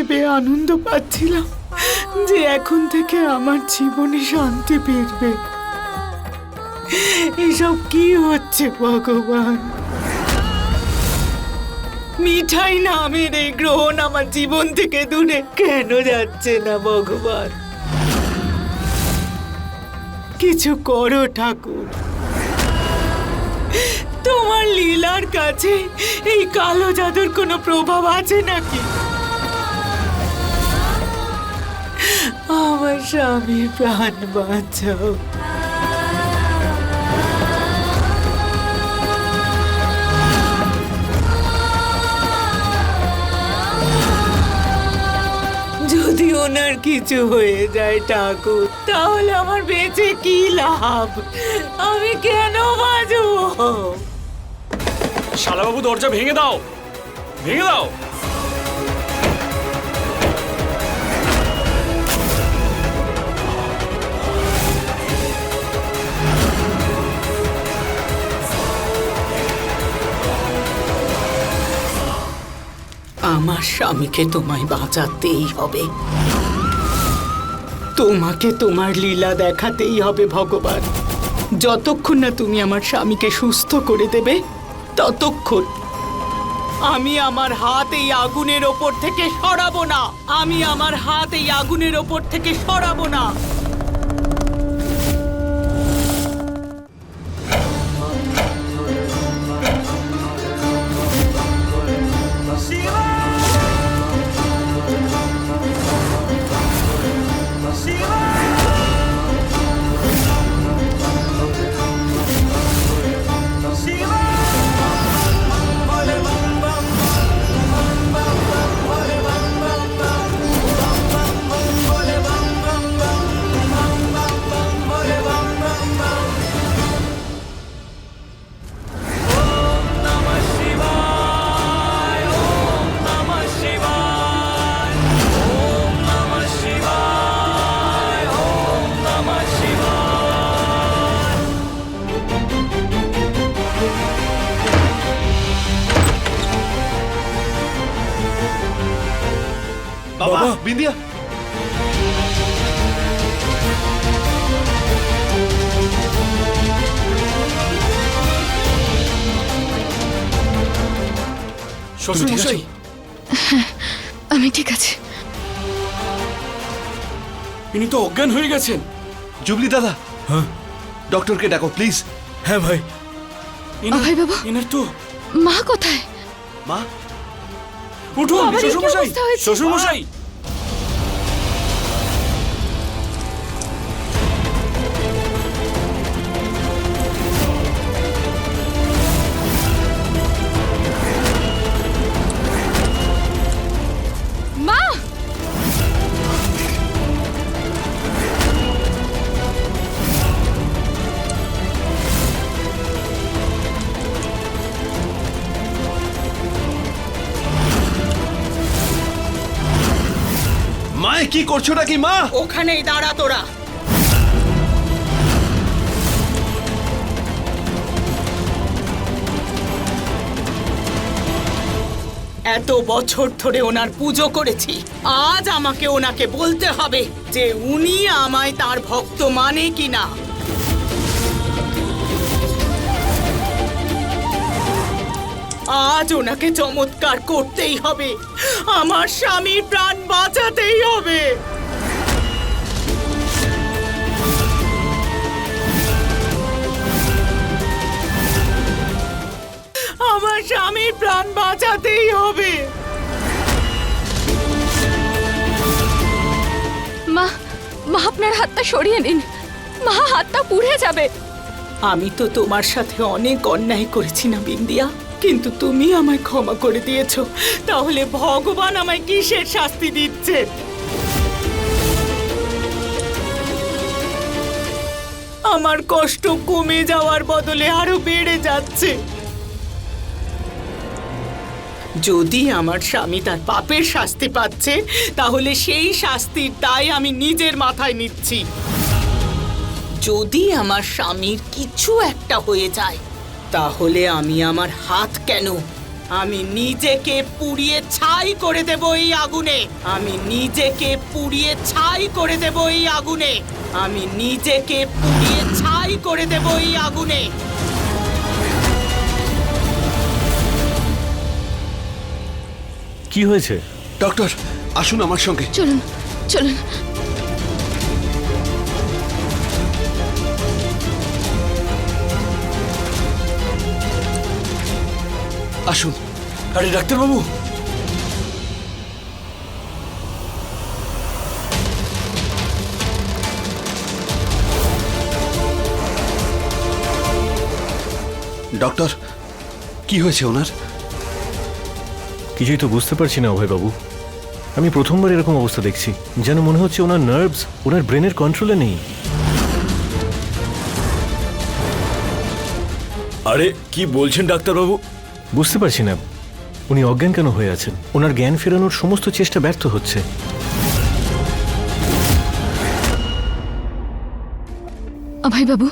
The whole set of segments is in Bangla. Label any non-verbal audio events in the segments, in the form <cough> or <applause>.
ভেবে আনন্দ পাচ্ছিলাম যে এখন থেকে আমার জীবনে শান্তি ফিরবে। এসব কি হচ্ছে, ভগবান? মিঠাই নামের এই গ্রহণ আমার জীবন থেকে দূরে কেন যাচ্ছে না, ভগবান? কিছু করো, ঠাকুর। তোমার লীলার কাছে এই কালো জাদুর কোনো প্রভাব আছে নাকি? আমার স্বামীর প্রাণ বাঁচাও। যদি ওনার কিছু হয়ে যায় ঠাকুর, তাহলে আমার বেঁচে কি লাভ? আমি কেন বাঁচবো? শালাবাবু, দরজা ভেঙে দাও। ভেঙে দাও। আমার স্বামীকে তোমায় বাঁচাতেই হবে। তোমাকে তোমার লীলা দেখাতেই হবে ভগবান। যতক্ষণ না তুমি আমার স্বামীকে সুস্থ করে দেবে, ততক্ষণ আমি আমার হাত এই আগুনের ওপর থেকে সরাবো না। আমি আমার হাত এই আগুনের ওপর থেকে সরাবো না। মশাই। <laughs> আমি ঠিক আছে। ইনি তো অজ্ঞান হয়ে গেছেন। জুবলি দাদা। হ্যাঁ। ডক্টরকে ডাকো প্লিজ। হ্যাঁ ভাই। অভয় বাবু। এনার তো মা কোথায়? মা? উঠুন বাবার এই কি করছ নাকি, মা? ওখানেই দাঁড়া তোরা। এত বছর ধরে ওনার পুজো করেছি, আজ আমাকে ওনাকে বলতে হবে যে উনি আমায় তার ভক্ত মানে কিনা। আজ ওনাকে চমৎকার করতেই হবে। আমার স্বামীর প্রাণ বাঁচাতেই হবে। আমার স্বামীর প্রাণ বাঁচাতেই হবে। মা মা আপনার হাতটা সরিয়ে নিন। মা হাতটা পুড়ে যাবে। আমি তো তোমার সাথে অনেক অন্যায় করেছি না বিন্দিয়া। কিন্তু তুমি আমায় ক্ষমা করে দিয়েছ। তাহলে ভগবান আমায় কিসের শাস্তি দিচ্ছে? আমার কষ্ট কমে যাওয়ার বদলে আরও বেড়ে যাচ্ছে। যদি আমার স্বামী তার পাপের শাস্তি পাচ্ছে, তাহলে সেই শাস্তির দায় আমি নিজের মাথায় নিচ্ছি। যদি আমার স্বামীর কিছু একটা হয়ে যায় তাহলে আমি আমার হাত কেন? আমি নিজেকে পুড়িয়ে ছাই করে দেব এই আগুনে। আমি নিজেকে পুড়িয়ে ছাই করে দেব এই আগুনে। আমি নিজেকে পুড়িয়ে ছাই করে দেব এই আগুনে। কি হয়েছে? ডক্টর আসুন আমার সঙ্গে। চলুন চলুন। আসুন। আরে ডাক্তারবাবু! ডক্টর কি হয়েছে ওনার? কিছুই তো বুঝতে পারছি না অভয়বাবু। আমি প্রথমবার এরকম অবস্থা দেখছি। যেন মনে হচ্ছে ওনার নার্ভস ওনার ব্রেনের কন্ট্রোলে নেই। আরে কি বলছেন ডাক্তারবাবু? বুঝতে পারছি না, উনি অজ্ঞান কেন হয়ে আছেন? ওনার জ্ঞান ফেরানোর সমস্ত চেষ্টা ব্যর্থ হচ্ছে। অভয় বাবু,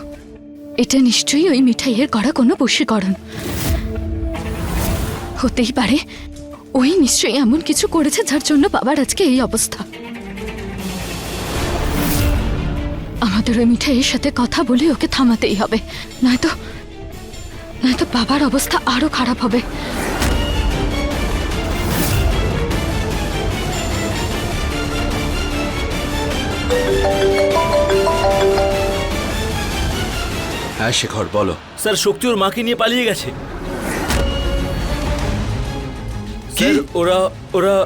এটা নিশ্চয়ই ওই মিঠাইয়ের করা কোনো বশীকরণ হতেই পারে, ওই নিশ্চয়ই এমন কিছু করেছে যার জন্য বাবার আজকে এই অবস্থা। আমাদের ওই মিঠাইয়ের সাথে কথা বলে ওকে থামাতেই হবে, নয়তো নয়তো বাবার অবস্থা আরও খারাপ হবে। হ্যাঁ শেখর বলো। স্যার শক্তি ওর মাকে নিয়ে পালিয়ে গেছে। কি? ওরা ওরা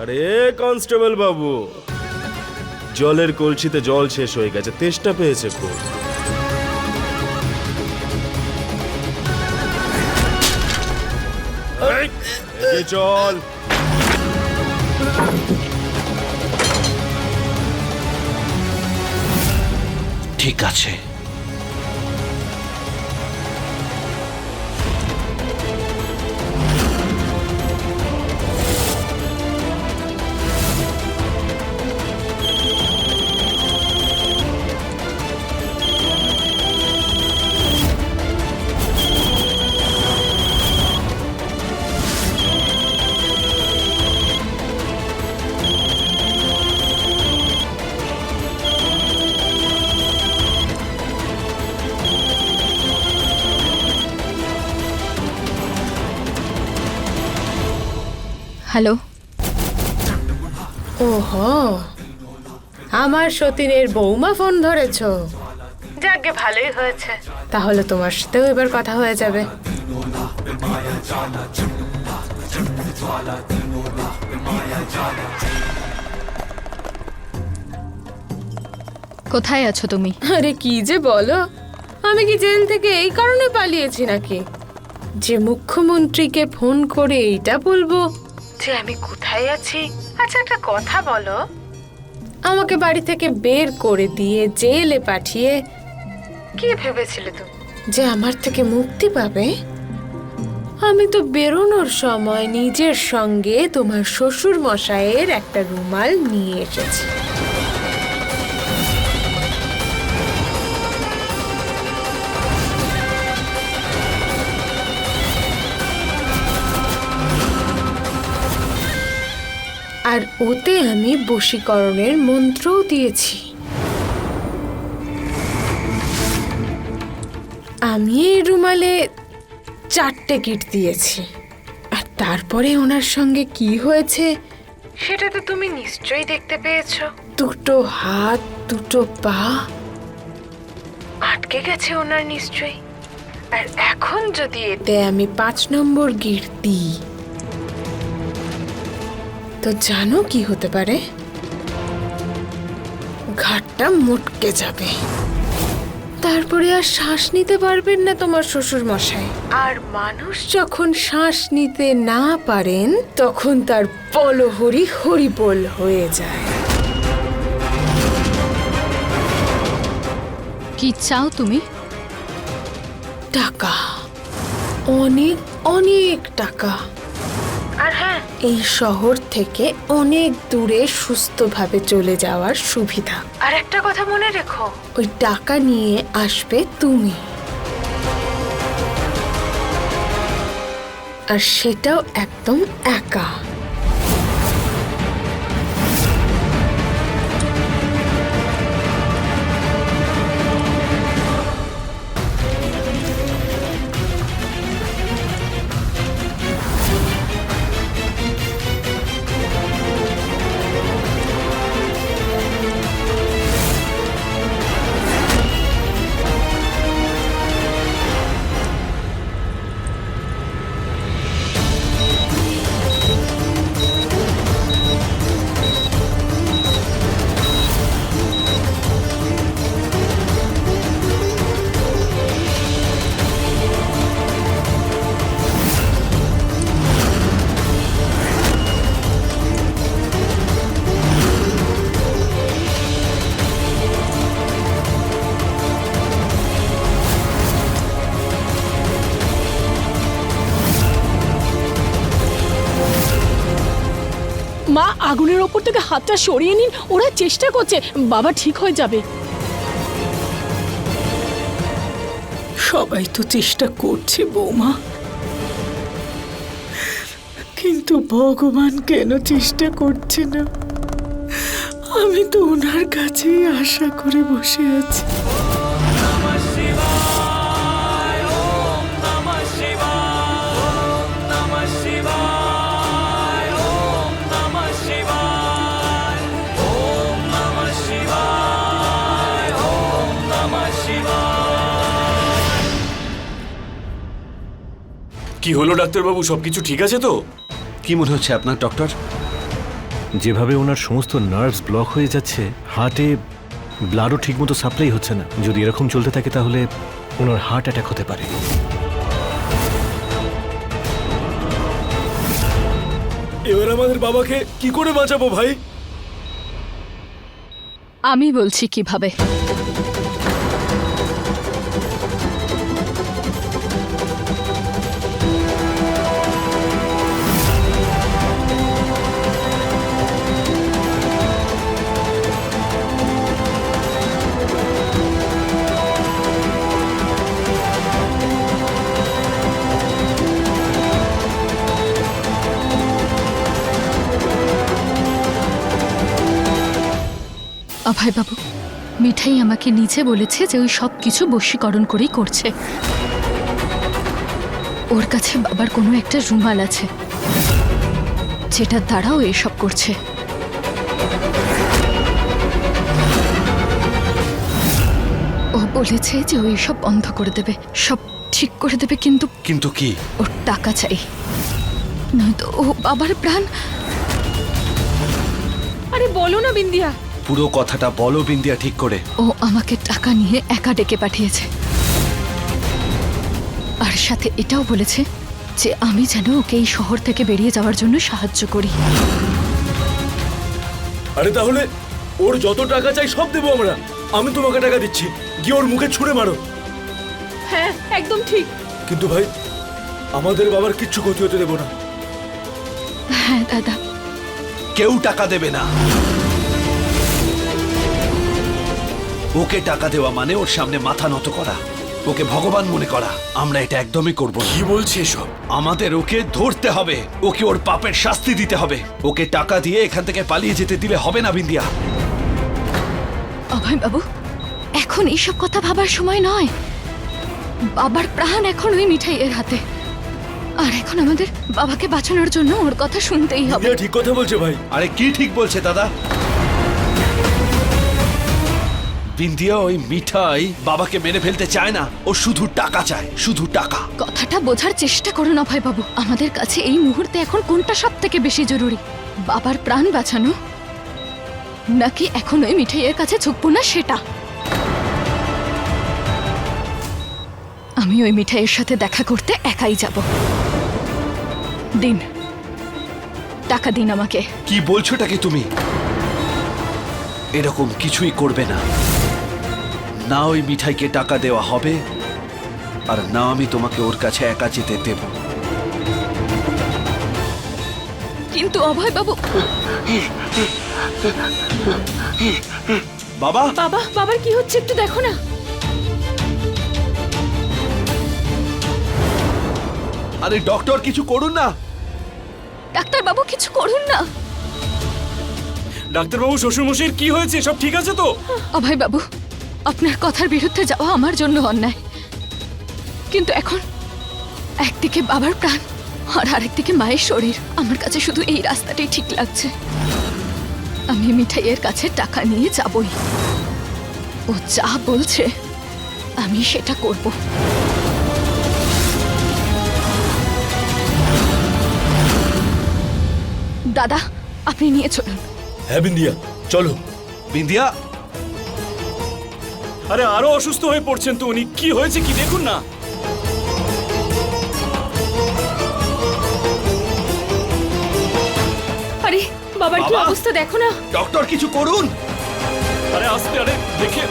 আরে কনস্টেবল বাবু। জলের কলসিতে জল শেষ হয়ে গেছে। তেষ্টা পেয়েছে খুব। চল। ঠিক আছে। আমার সতীনের বৌমা ফোন ধরেছ। যাকে ভালোই হয়েছে। তাহলে তোমার সাথেও এবার কথা হয়ে যাবে। কোথায় আছো তুমি? আরে কি যে বলো? আমি কি জেল থেকে এই কারণে পালিয়েছি নাকি? যে মুখ্যমন্ত্রীকে ফোন করে এইটা বলব। যে আমি কোথায় আছি? আচ্ছা একটা কথা বলো। আমাকে বাড়ি থেকে বের করে দিয়ে জেলে পাঠিয়ে কি ভেবেছিলে তুমি? যে আমার থেকে মুক্তি পাবে? আমি তো বেরোনোর সময় নিজের সঙ্গে তোমার শ্বশুর মশাইয়ের একটা রুমাল নিয়ে এসেছি। আর ওতে আমি বশীকরণের মন্ত্রও দিয়েছি। আমি এই রুমালে চারটে কিট দিয়েছি। আর তারপরে ওনার সঙ্গে কি হয়েছে, সেটা তো তুমি নিশ্চয়ই দেখতে পেয়েছ। দুটো হাত, দুটো পা। আটকে গেছে ওনার নিশ্চয়ই। আর এখন যদি এতে আমি পাঁচ নম্বর গিট দিই তো জানো কি হতে পারে? ঘাটটা মোটকে যাবে। তারপরে আর শ্বাস নিতে পারবেন না তোমার শ্বশুর মশাই আর মানুষ যখন শ্বাস নিতে না পারেন তখন তার পলহরি হরিবোল হয়ে যায়। কি চাও তুমি? টাকা। অনেক অনেক টাকা। আর হ্যাঁ এই শহর থেকে অনেক দূরে সুস্থভাবে চলে যাওয়ার সুবিধা। আর একটা কথা মনে রেখো। ওই টাকা নিয়ে আসবে তুমি। আর সেটাও একদম একা। আগুনের ওপর থেকে হাতটা সরিয়ে নিন, ওরা চেষ্টা করছে, বাবা ঠিক হয়ে যাবে। সবাই তো চেষ্টা করছে, বৌমা। কিন্তু ভগবান কেন চেষ্টা করছে না? আমি তো ওনার কাছেই আশা করে বসে আছি। কি হলো ডাক্তারবাবু? সবকিছু ঠিক আছে তো? কি মনে হচ্ছে আপনার ডক্টর? যেভাবে ওনার সমস্ত নার্ভস ব্লক হয়ে যাচ্ছে হার্টে ব্লাডও ঠিকমতো সাপ্লাই হচ্ছে না। যদি এরকম চলতে থাকে তাহলে ওনার হার্ট অ্যাটাক হতে পারে। এবার আমাদের বাবাকে কি করে বাঁচাবো ভাই? আমি বলছি কীভাবে? বাবু মিঠাই আমাকে নিচে বলেছে যে ওই সব কিছু বশীকরণ করেই করছে। ওর কাছে বাবার কোনো একটা রুমাল আছে যেটার দ্বারাও এসব করছে। ও বলেছে যে ওই সব বন্ধ করে দেবে সব ঠিক করে দেবে কিন্তু কিন্তু কি? ওর টাকা চাই। নয়তো ও বাবার প্রাণ। আরে বলো না বিন্দিয়া পুরো কথাটা বলো বিন্দিয়া ঠিক করে। ও আমাকে টাকা নিয়ে একা ডেকে পাঠিয়েছে। আর সাথে এটাও বলেছে যে আমি যেন ওকে এই শহর থেকে বেরিয়ে যাওয়ার জন্য সাহায্য করি। আরে তাহলে ওর যত টাকা চাই সব দেবো আমরা। আমি তোমাকে টাকা দিচ্ছি। গিয়ে ওর মুখে ছুঁড়ে মারো। হ্যাঁ একদম ঠিক। কিন্তু ভাই আমাদের বাবার কিচ্ছু ক্ষতি হতে দেবো না। হ্যাঁ দাদা। কেউ টাকা দেবে না। ওকে টাকা দেওয়া মানে ওর সামনে মাথা নত করা। ওকে ভগবান মনে করা আমরা এটা একদমই করব কি বলছে এসব? আমাদের ওকে ধরতে হবে ওকে ওর পাপের শাস্তি দিতে হবে। ওকে টাকা দিয়ে এখান থেকে পালিয়ে যেতে দিলে হবে না বিন্দিয়া। অভয় বাবু এখন এইসব কথা ভাবার সময় নয়। বাবার প্রাণ এখন ওই মিঠাইয়ের হাতে। আর এখন আমাদের বাবাকে বাঁচানোর জন্য ওর কথা শুনতেই হবে। ঠিক কথা বলছে ভাই। আরে কি ঠিক বলছে দাদা? বিন্দিয়া ওই মিঠাই বাবাকে মেরে ফেলতে চায় না। ও শুধু টাকা চায় শুধু টাকা। কথাটা বোঝার চেষ্টা করুন অভয় বাবু আমাদের কাছে এই মুহূর্তে এখন কোনটা সব থেকে বেশি জরুরি? বাবার প্রাণ বাঁচানো? নাকি এখন ওই মিঠাইয়ের কাছে ঝুঁকবো না সেটা? আমি ওই মিঠাইয়ের সাথে দেখা করতে একাই যাব। দিন। টাকা দিন আমাকে। কি বলছোটা কি তুমি? এরকম কিছুই করবে না। না ওই মিঠাইকে টাকা দেওয়া হবে আর না আমি তোমাকে ওর কাছে একা যেতে দেব। কিন্তু অভয় বাবু? বাবা বাবা বাবার কি হচ্ছে একটু দেখো না। আরে ডক্টর কিছু করুন না। ডাক্তার বাবু কিছু করুন না। ডাক্তারবাবু শ্বশুরমশাইয়ের কি হয়েছে? সব ঠিক আছে তো? অভয় বাবু আপনার কথার বিরুদ্ধে যাওয়া আমার জন্য অন্যায়। কিন্তু এখন একদিকে বাবার প্রাণ আর আরেকদিকে মায়ের শরীর। আমার কাছে শুধু এই রাস্তাটাই ঠিক লাগছে। আমি মিঠাইয়ের কাছে টাকা নিয়ে যাবই। ও যা বলছে আমি সেটা করব। দাদা আপনি নিয়ে চলুন। হ্যাঁ বিন্দিয়া চলো। বিন্দিয়া আরে আরও অসুস্থ হয়ে পড়ছেন তো উনি। কি হয়েছে কি দেখুন না। আরে বাবার কি বাবা! অবস্থা দেখো না। ডক্টর কিছু করুন। আরে আস্তে আরে দেখে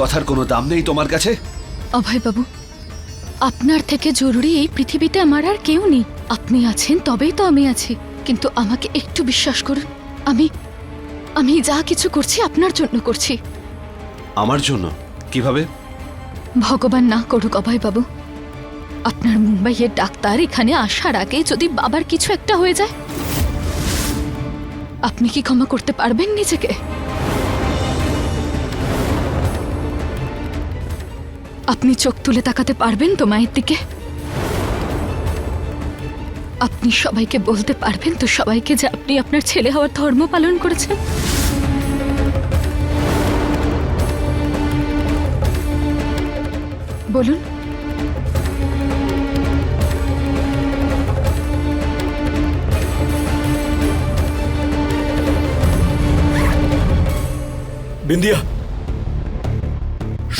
কথার কোনো দাম নেই তোমার কাছে? অভয় বাবু আপনার থেকে জরুরি এই পৃথিবীতে আমার আর কেউ নেই। আপনি আছেন তবেই তো আমি আছি। কিন্তু আমাকে একটু বিশ্বাস করুন আমি আমি যা কিছু করছি আপনার জন্য করছি। আমার জন্য? কীভাবে? ভগবান না করুক অভয় বাবু আপনার মুম্বাইয়ের ডাক্তার এখানে আসার আগে যদি বাবার কিছু একটা হয়ে যায় আপনি কি ক্ষমা করতে পারবেন নিজেকে? আপনি চোখ তুলে তাকাতে পারবেন তো মায়ের দিকে? আপনি সবাইকে বলতে পারবেন তো সবাইকে যে আপনি আপনার ছেলে হওয়ার ধর্ম পালন করেছেন? বলুন। বিন্দিয়া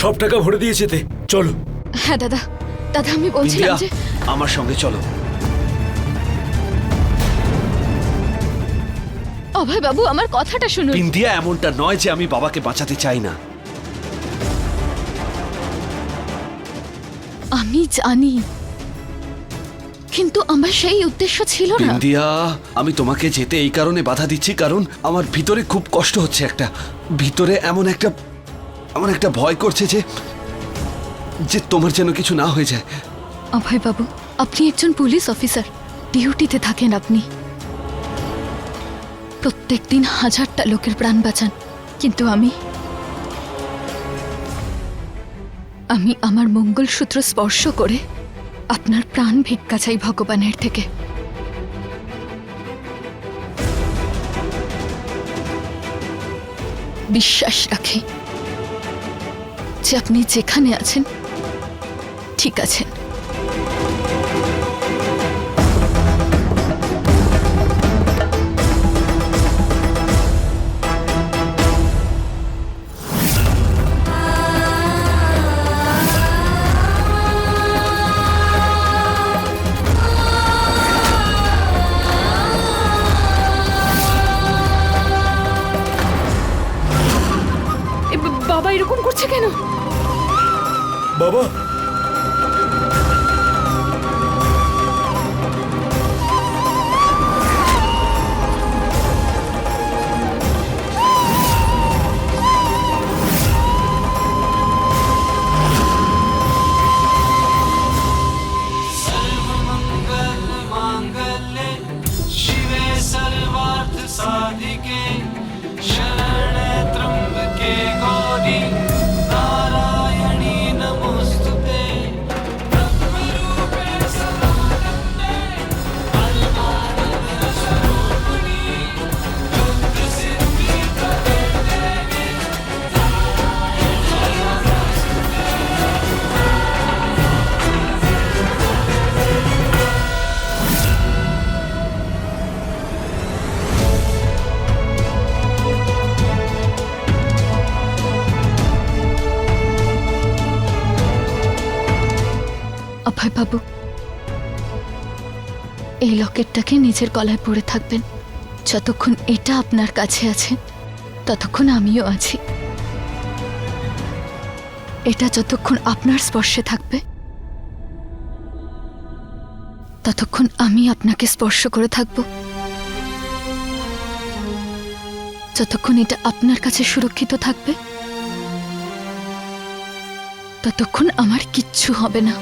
সব টাকা ভরে দিয়েছে চলো। হ্যাঁ দাদা। দাদা আমি বলছিলাম যে আমার সঙ্গে চলো। অভয় বাবু আমার কথাটা শুনুন। বিন্দিয়া এমনটা নয় যে আমি বাবাকে বাঁচাতে চাই না। আমি জানি কিন্তু আমার সেই উদ্দেশ্য ছিল না। বিন্দিয়া আমি তোমাকে যেতে এই কারণে বাধা দিচ্ছি কারণ আমার ভিতরে খুব কষ্ট হচ্ছে একটা। ভিতরে এমন একটা এমন একটা ভয় করছে যে যে তোমার যেন কিছু না হয়ে যায়। অভয় বাবু আপনি একজন পুলিশ অফিসার। ডিউটিতে থাকেন আপনি। প্রত্যেক দিন হাজারটা লোকের প্রাণ বাঁচান। কিন্তু আমি আমি আমার মঙ্গলসূত্র স্পর্শ করে আপনার প্রাণ ভিক্ষা চাই ভগবানের থেকে। বিশ্বাস রাখি যে আপনি যেখানে আছেন ঠিক আছে। বাবা এরকম করছে কেন? বাবা অভয় বাবু এই লকেটটাকে নিজের গলায় পরে থাকবেন। যতক্ষণ এটা আপনার কাছে আছে, ততক্ষণ আমিও আছি। এটা যতক্ষণ আপনার স্পর্শে থাকবে, ততক্ষণ আমি আপনাকে স্পর্শ করে থাকব। যতক্ষণ এটা আপনার কাছে সুরক্ষিত থাকবে, ততক্ষণ আমার কিচ্ছু হবে না।